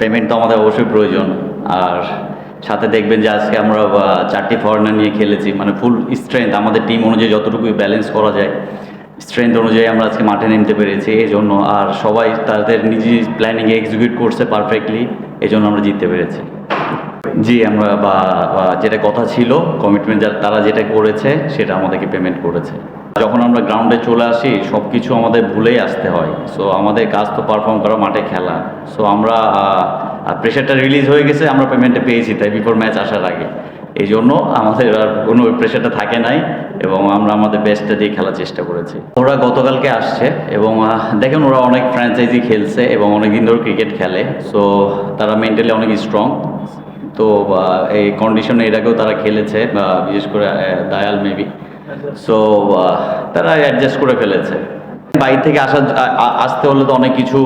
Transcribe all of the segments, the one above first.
Payment তো আমাদের অবশ্যই প্রয়োজন। আর সাথে দেখবেন যে আজকে আমরা চারটি ফরেনার নিয়ে খেলেছি মানে ফুল স্ট্রেংথ আমাদের টিম অনুযায়ী যতটুকু ব্যালেন্স করা যায় স্ট্রেংথ অনুযায়ী আমরা আজকে মাঠে নামতে পেরেছি, এই জন্য আর সবাই তাদের নিজে প্ল্যানিংয়ে এক্সিকিউট করছে পারফেক্টলি এই জন্য আমরা জিততে পেরেছি। জি, আমরা বা বা যেটা কথা ছিল কমিটমেন্ট তারা যেটা করেছে, সেটা আমাদেরকে পেমেন্ট করেছে। যখন আমরা গ্রাউন্ডে চলে আসি সব কিছু আমাদের ভুলেই আসতে হয়। সো আমাদের কাজ তো পারফর্ম করা মাঠে খেলা। সো আমরা প্রেশারটা রিলিজ হয়ে গেছে, আমরা পেমেন্টটা পেয়েছি তাই বিফোর ম্যাচ আসার আগে। এই জন্য আমাদের আর কোনো প্রেশারটা থাকে নাই এবং আমরা আমাদের বেস্টটা দিয়ে খেলার চেষ্টা করেছি। ওরা গতকালকে আসছে এবং দেখেন ওরা অনেক ফ্র্যাঞ্চাইজি খেলছে এবং অনেক দিন ধরে ক্রিকেট খেলে। সো তারা মেন্টালি অনেক স্ট্রং তো এই কন্ডিশনে এর আগেও তারা খেলেছে বিশেষ করে দায়াল মেবি সো তারা অ্যাডজাস্ট করে ফেলেছে। বাইরে থেকে আসা আসতে হলে তো অনেক কিছু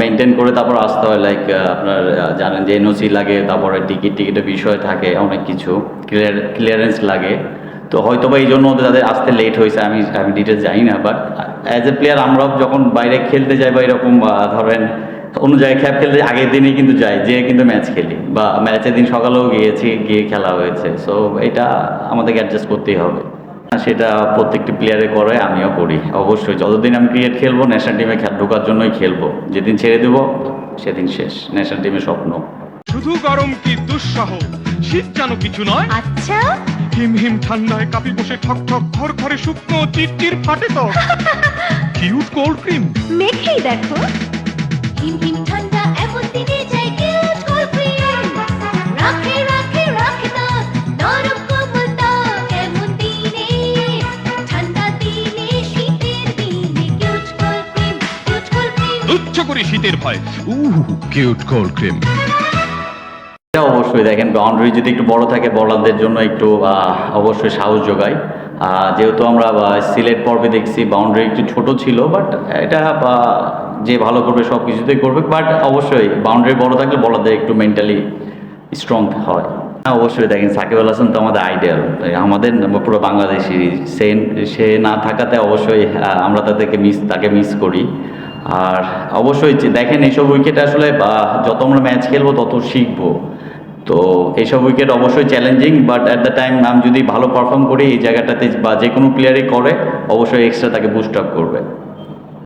মেনটেন করে তারপর আসতে হয় লাইক আপনার জানেন যে এনওসি লাগে, তারপরে টিকিট টিকিটের বিষয় থাকে, অনেক কিছু। ক্লিয়ার ক্লিয়ারেন্স লাগে। তো হয়তো বা এই জন্য তাদের আসতে লেট হয়েছে, আমি আমি ডিটেলস জানি না বাট অ্যাজ এ প্লেয়ার আমরাও যখন বাইরে খেলতে যাই বা এরকম ধরেন অন্য জায়গায় খ্যাপ খেলতে আগের দিনই কিন্তু যাই যে কিন্তু ম্যাচ খেলি বা ম্যাচের দিন সকালেও গিয়েছি গিয়ে খেলা হয়েছে। সো এটা আমাদেরকে অ্যাডজাস্ট করতেই হবে। সেটা প্রত্যেকটি প্লেয়ারে করে আমিও করি। অবশ্যই যতদিন আমি ক্রিকেট খেলব ন্যাশনাল টিমে খেলা ঢোকার জন্যই খেলব। যেদিন ছেড়ে দেবো সেদিন শেষ। ন্যাশনাল টিমের স্বপ্ন। শুধু গরম কি দুঃসহ? শীত যেন কিছু নয়। আচ্ছা? হিম হিম ঠান্ডায় কাপি বসে ঠক ঠক ঘর ঘরে শুকনো চিরচির ফাটে তো কিউট কোল্ড ক্রিম মেখেই দেখো। করে শীতের ভয়। উহ কিউট কোল্ড ক্রিম এটা অবশ্যই দেখেন বাউন্ডারি যদি একটু বড় থাকে বলারদের জন্য একটু অবশ্যই সাহস যোগায়। আহ, যেহেতু আমরা সিলেট পর্বে দেখছি বাউন্ডারি একটু ছোট ছিল বাট এটা যে ভালো করবে সব কিছুতেই করবে বাট অবশ্যই বাউন্ডারি বড় থাকলে বলারদের একটু মেন্টালি স্ট্রং হয়। হ্যাঁ অবশ্যই দেখেন সাকিব আল হাসান তো আমাদের আইডিয়াল আমাদের পুরো বাংলাদেশি সে সে না থাকাতে অবশ্যই আমরা তাদেরকে মিস তাকে মিস করি। আর অবশ্যই দেখেন এইসব উইকেট আসলে যত আমরা ম্যাচ খেলব তত শিখব। তো এইসব উইকেট অবশ্যই challenging but at the time আমি যদি ভালো পারফর্ম করি এই জায়গাটাতে বা যে কোনো প্লেয়ারই করে, অবশ্যই এক্সট্রা তাকে বুস্ট আপ করবে।